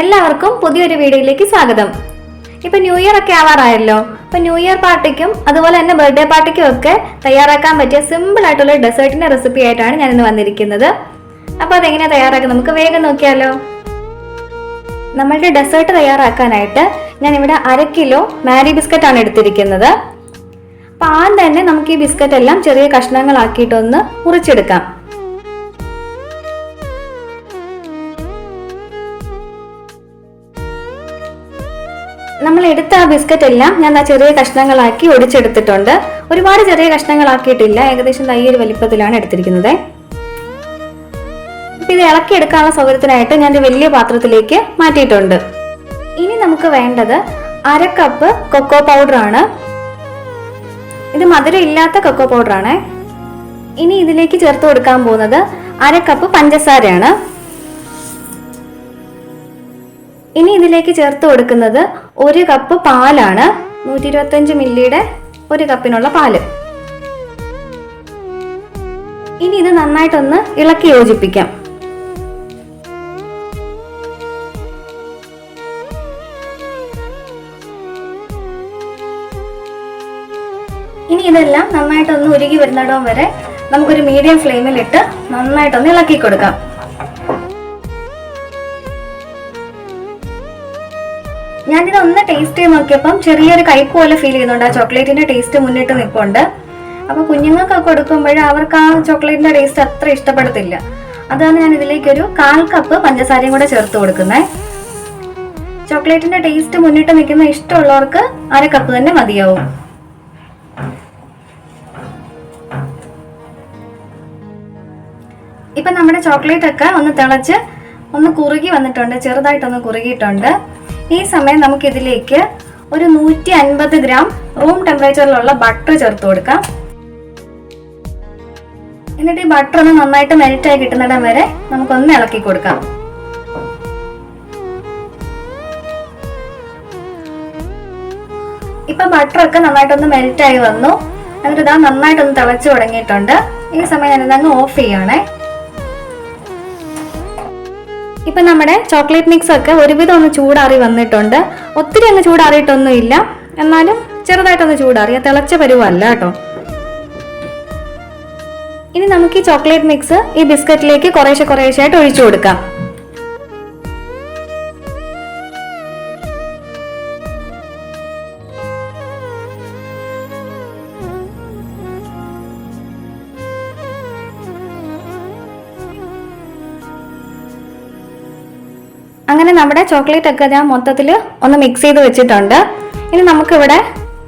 എല്ലാവർക്കും പുതിയൊരു വീഡിയോയിലേക്ക് സ്വാഗതം. ഇപ്പൊ ന്യൂ ഇയർ ഒക്കെ ആവാറായല്ലോ. അപ്പൊ ന്യൂ ഇയർ പാർട്ടിക്കും അതുപോലെ തന്നെ ബർത്ത്ഡേ പാർട്ടിക്കും ഒക്കെ തയ്യാറാക്കാൻ പറ്റിയ സിമ്പിൾ ആയിട്ടുള്ള ഡെസേർട്ടിന്റെ റെസിപ്പി ആയിട്ടാണ് ഞാൻ ഇന്ന് വന്നിരിക്കുന്നത്. അപ്പൊ അതെങ്ങനെയാ തയ്യാറാക്കാം നമുക്ക് വേഗം നോക്കിയാലോ. നമ്മളുടെ ഡെസേർട്ട് തയ്യാറാക്കാനായിട്ട് ഞാൻ ഇവിടെ അര കിലോ മാരി ബിസ്ക്കറ്റ് ആണ് എടുത്തിരിക്കുന്നത്. അപ്പൊ ആദ്യം തന്നെ നമുക്ക് ഈ ബിസ്ക്കറ്റ് എല്ലാം ചെറിയ കഷ്ണങ്ങളാക്കിയിട്ടൊന്ന് മുറിച്ചെടുക്കാം. എടുത്ത ആ ബിസ്ക്കറ്റ് എല്ലാം ഞാൻ ആ ചെറിയ കഷ്ണങ്ങളാക്കി ഒടിച്ചെടുത്തിട്ടുണ്ട്. ഒരുപാട് ചെറിയ കഷ്ണങ്ങളാക്കിയിട്ടില്ല. ഏകദേശം തയ്യൊരു വലിപ്പത്തിലാണ് എടുത്തിരിക്കുന്നത്. ഇത് ഇത് ഇളക്കിയെടുക്കാനുള്ള സൗകര്യത്തിനായിട്ട് ഞാൻ വലിയ പാത്രത്തിലേക്ക് മാറ്റിയിട്ടുണ്ട്. ഇനി നമുക്ക് വേണ്ടത് അര കപ്പ് കൊക്കോ പൗഡർ ആണ്. ഇത് മധുരം ഇല്ലാത്ത കൊക്കോ പൗഡർ ആണ്. ഇനി ഇതിലേക്ക് ചേർത്ത് കൊടുക്കാൻ പോകുന്നത് അര കപ്പ് പഞ്ചസാരയാണ്. ഇനി ഇതിലേക്ക് ചേർത്ത് കൊടുക്കുന്നത് ഒരു കപ്പ് പാലാണ്. നൂറ്റി ഇരുപത്തഞ്ച് മില്ലിയുടെ ഒരു കപ്പിനുള്ള പാൽ. ഇനി ഇത് നന്നായിട്ടൊന്ന് ഇളക്കി യോജിപ്പിക്കാം. ഇനി ഇതെല്ലാം നന്നായിട്ടൊന്ന് ഉരുകി വരുന്നിടം വരെ നമുക്കൊരു മീഡിയം ഫ്ലെയിമിലിട്ട് നന്നായിട്ടൊന്ന് ഇളക്കി കൊടുക്കാം. ഞാനിത് ഒന്ന് ടേസ്റ്റ് ചെയ്ത് നോക്കിയപ്പം ചെറിയൊരു കയ്പ് പോലെ ഫീൽ ചെയ്യുന്നുണ്ട്. ആ ചോക്ലേറ്റിന്റെ ടേസ്റ്റ് മുന്നിട്ട് നിൽപ്പുണ്ട് അപ്പൊ കുഞ്ഞുങ്ങൾക്കൊക്കെ കൊടുക്കുമ്പോൾ അവർക്ക് ആ ചോക്ലേറ്റിന്റെ ടേസ്റ്റ് അത്ര ഇഷ്ടപ്പെടത്തില്ല. അതാണ് ഞാൻ ഇതിലേക്ക് ഒരു കാൽ കപ്പ് പഞ്ചസാരയും കൂടെ ചേർത്ത് കൊടുക്കുന്നത് ചോക്ലേറ്റിന്റെ ടേസ്റ്റ് മുന്നിട്ട് നിൽക്കുന്ന ഇഷ്ടമുള്ളവർക്ക് അര കപ്പ് തന്നെ മതിയാവും. ഇപ്പൊ നമ്മുടെ ചോക്ലേറ്റ് ഒക്കെ ഒന്ന് തിളച്ച് ഒന്ന് കുറുകി വന്നിട്ടുണ്ട്. ചെറുതായിട്ടൊന്ന് കുറുകിയിട്ടുണ്ട്. ഈ സമയം നമുക്കിതിലേക്ക് ഒരു നൂറ്റി അൻപത് ഗ്രാം റൂം ടെമ്പറേച്ചറിലുള്ള ബട്ടർ ചേർത്ത് കൊടുക്കാം. എന്നിട്ട് ഈ ബട്ടർ ഒന്ന് നന്നായിട്ട് മെൽറ്റ് ആയി കിട്ടുന്നിടം വരെ നമുക്കൊന്ന് ഇളക്കി കൊടുക്കാം. ഇപ്പൊ ബട്ടർ ഒക്കെ നന്നായിട്ടൊന്ന് മെൽറ്റ് ആയി വന്നു. എന്നിട്ട് ഇതാ നന്നായിട്ടൊന്ന് തിളച്ചു തുടങ്ങിയിട്ടുണ്ട്. ഈ സമയം ഞാനിതങ്ങ് ഓഫ് ചെയ്യണേ. ഇപ്പൊ നമ്മുടെ ചോക്ലേറ്റ് മിക്സ് ഒക്കെ ഒരുവിധം ഒന്ന് ചൂടാറി വന്നിട്ടുണ്ട്. ഒത്തിരി അങ്ങ് ചൂടാറിയിട്ടൊന്നും ഇല്ല എന്നാലും ചെറുതായിട്ടൊന്ന് ചൂടാറിയ തിളച്ച പരുവല്ല കേട്ടോ. ഇനി നമുക്ക് ഈ ചോക്ലേറ്റ് മിക്സ് ഈ ബിസ്ക്കറ്റിലേക്ക് കുറേശ്ശെ കുറേശ്ശെ ആയിട്ട് ഒഴിച്ചു കൊടുക്കാം. അങ്ങനെ നമ്മുടെ ചോക്ലേറ്റ് ഒക്കെ ഞാൻ മൊത്തത്തിൽ ഒന്ന് മിക്സ് ചെയ്ത് വെച്ചിട്ടുണ്ട്. ഇനി നമുക്കിവിടെ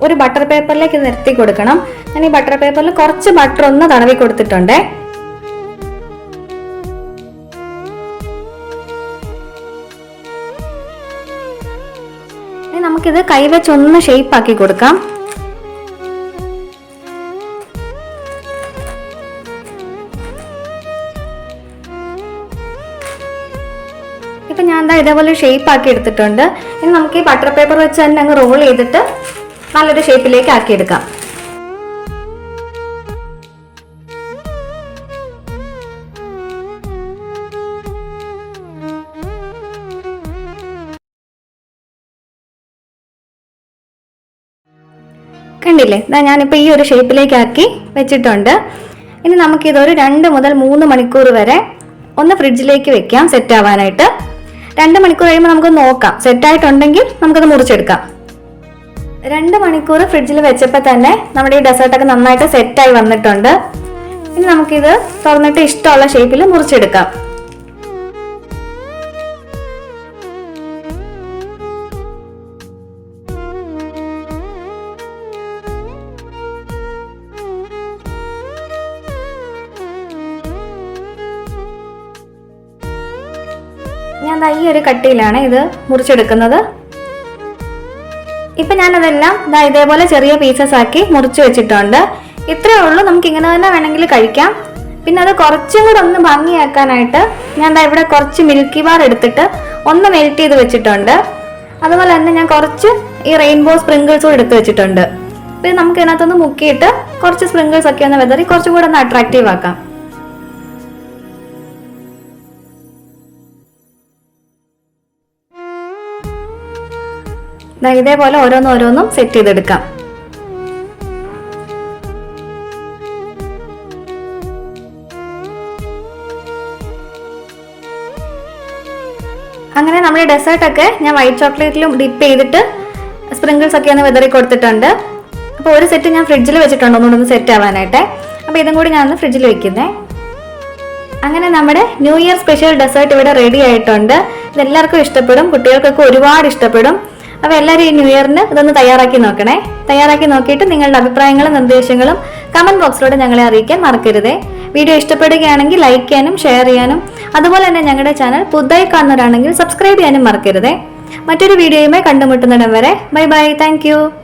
ഒരു ബട്ടർ പേപ്പറിലേക്ക് നിർത്തി കൊടുക്കണം. ഞാൻ ഈ ബട്ടർ പേപ്പറിൽ കുറച്ച് ബട്ടർ ഒന്ന് തടവി കൊടുത്തിട്ടുണ്ട്. നമുക്കിത് കൈവച്ചൊന്ന് ഷേപ്പ് ആക്കി കൊടുക്കാം. ഇപ്പൊ ഞാൻ എന്താ ഇതേപോലെ ഷേപ്പ് ആക്കി എടുത്തിട്ടുണ്ട്. ഇനി നമുക്ക് ഈ ബട്ടർ പേപ്പർ വെച്ച് തന്നെ അങ്ങ് റോൾ ചെയ്തിട്ട് നല്ലൊരു ഷേപ്പിലേക്ക് ആക്കിയെടുക്കാം കണ്ടില്ലേ? ഇതാ ഞാനിപ്പോൾ ഈ ഒരു ഷേപ്പിലേക്കാക്കി വെച്ചിട്ടുണ്ട്. ഇനി നമുക്കിതൊരു രണ്ട് മുതൽ മൂന്ന് മണിക്കൂർ വരെ ഒന്ന് ഫ്രിഡ്ജിലേക്ക് വെക്കാം സെറ്റ് ആവാനായിട്ട്. രണ്ട് മണിക്കൂർ കഴിയുമ്പോൾ നമുക്ക് നോക്കാം. സെറ്റായിട്ടുണ്ടെങ്കിൽ നമുക്കത് മുറിച്ചെടുക്കാം. രണ്ട് മണിക്കൂർ ഫ്രിഡ്ജിൽ വെച്ചപ്പോൾ തന്നെ നമ്മുടെ ഈ ഡെസേർട്ടൊക്കെ നന്നായിട്ട് സെറ്റായി വന്നിട്ടുണ്ട്. ഇനി നമുക്കിത് തുറന്നിട്ട് ഇഷ്ടമുള്ള ഷേപ്പിൽ മുറിച്ചെടുക്കാം. ഞാൻ ദാ ഈ ഒരു കട്ടിയിലാണ് ഇത് മുറിച്ചെടുക്കുന്നത്. ഇപ്പം ഞാനതെല്ലാം ദാ ഇതേപോലെ ചെറിയ പീസസ് ആക്കി മുറിച്ച് വെച്ചിട്ടുണ്ട്. ഇത്രയേ ഉള്ളൂ. നമുക്ക് ഇങ്ങനെ തന്നെ വേണമെങ്കിൽ കഴിക്കാം. പിന്നെ അത് കുറച്ചും കൂടെ ഒന്ന് ഭംഗിയാക്കാനായിട്ട് ഞാൻ ദാ ഇവിടെ കുറച്ച് മിൽക്കി ബാർ എടുത്തിട്ട് ഒന്ന് മെൽറ്റ് ചെയ്ത് വെച്ചിട്ടുണ്ട്. അതുപോലെ തന്നെ ഞാൻ കുറച്ച് ഈ റെയിൻബോ സ്പ്രിങ്കിൾസും എടുത്ത് വെച്ചിട്ടുണ്ട്. പിന്നെ നമുക്ക് ഇതിനകത്തൊന്ന് മുക്കിയിട്ട് കുറച്ച് സ്പ്രിങ്കിൾസ് ഒക്കെ ഒന്ന് വെതറി കുറച്ചും കൂടെ ഒന്ന് അട്രാക്റ്റീവ് ആക്കാം. ഇതേപോലെ ഓരോന്നോരോന്നും ഓരോന്നും സെറ്റ് ചെയ്തെടുക്കാം. അങ്ങനെ നമ്മുടെ ഡെസേർട്ടൊക്കെ ഞാൻ വൈറ്റ് ചോക്ലേറ്റിലും ഡിപ്പ് ചെയ്തിട്ട് സ്പ്രിങ്കിൾസ് ഒക്കെ ഒന്ന് വിതറി കൊടുത്തിട്ടുണ്ട്. അപ്പോൾ ഒരു സെറ്റ് ഞാൻ ഫ്രിഡ്ജിൽ വെച്ചിട്ടുണ്ട് ഒന്ന് സെറ്റ് ആവാനായിട്ട്. അപ്പോൾ ഇതും കൂടി ഞാൻ ഒന്ന് ഫ്രിഡ്ജിൽ വെക്കുന്നേ. അങ്ങനെ നമ്മുടെ ന്യൂ ഇയർ സ്പെഷ്യൽ ഡെസേർട്ട് ഇവിടെ റെഡി ആയിട്ടുണ്ട്. ഇതെല്ലാവർക്കും ഇഷ്ടപ്പെടും കുട്ടികൾക്കൊക്കെ ഒരുപാട് ഇഷ്ടപ്പെടും. അപ്പോൾ എല്ലാവരും ഈ ന്യൂ ഇയറിന് ഇതൊന്ന് തയ്യാറാക്കി നോക്കണേ. തയ്യാറാക്കി നോക്കിയിട്ട് നിങ്ങളുടെ അഭിപ്രായങ്ങളും നിർദ്ദേശങ്ങളും കമന്റ് ബോക്സിലൂടെ ഞങ്ങളെ അറിയിക്കാൻ മറക്കരുതേ. വീഡിയോ ഇഷ്ടപ്പെടുകയാണെങ്കിൽ ലൈക്ക് ചെയ്യാനും ഷെയർ ചെയ്യാനും അതുപോലെ തന്നെ ഞങ്ങളുടെ ചാനൽ പുതുതായി കാണുന്നവരാണെങ്കിൽ സബ്സ്ക്രൈബ് ചെയ്യാനും മറക്കരുതേ. മറ്റൊരു വീഡിയോയുമായി കണ്ടുമുട്ടുന്നിടം വരെ ബൈ ബൈ താങ്ക്